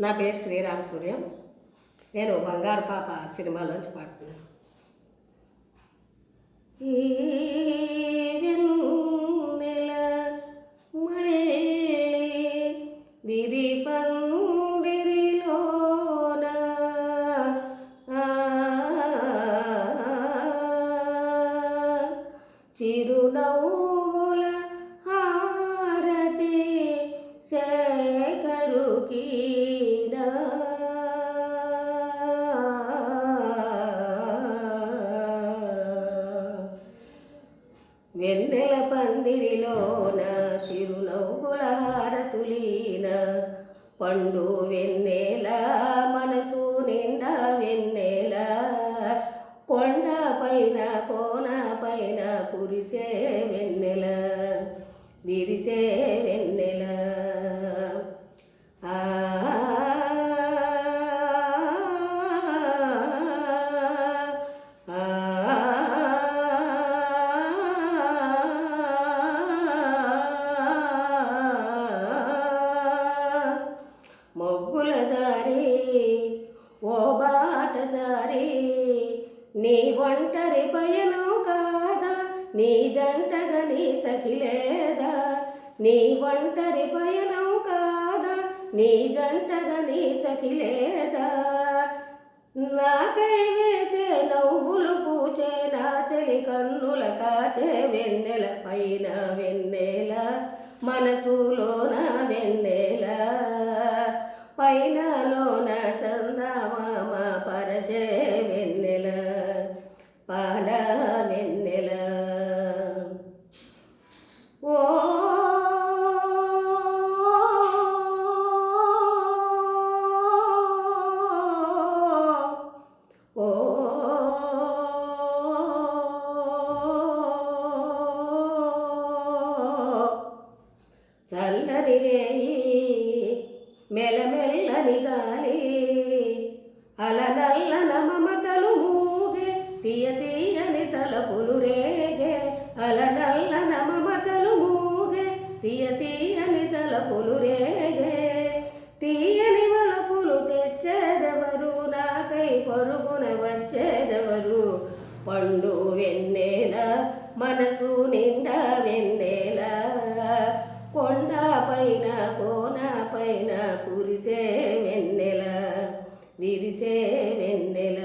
నా పేరు శ్రీరామ్ సూర్యం. నేను బంగారు పాప సినిమాలోంచి పాడుతున్నాను. ఈ వెన్నెల మళ్ళీ విరిపందిరిలోన చిరునవ్వు వెన్నెల పందిరిలోన చిరునవ్వుల హారతులీన పండు వెన్నె మొగ్గుల దారి ఓ బాటసారి నీ ఒంటరి పయనం కాదా నీ జంటగా నీ సఖిలేదా నీ ఒంటరి పయనం కాదా నీ జంటగా నీ సఖిలేదా నాకై వేచే నవ్వులు పూచే నా చెలి కన్నుల కాచే వెన్నెల పైన వెన్నెల మనసులోన వెన్నెల పైనలోన చందమామ పరచే వెన్నెల పాల వెన్నెల. ఓ చల్లని రేయి మెలమెల్లని గాలి అలనల్లన మమతలు మూగే తీయ తీయని తలపులు రేగే అలనల్లన మమతలు మూగే తీయ తీయని తలపులు రేగే. తీయని వలపులు తెచ్చేదెవరు? నాకై పరుగున వచ్చేదెవరు? పండు వెన్నెల మనసు నిండా వెన్నెల కొండ పైన కో పైన కురిసే వెన్నెల విరిసే వెన్నెల.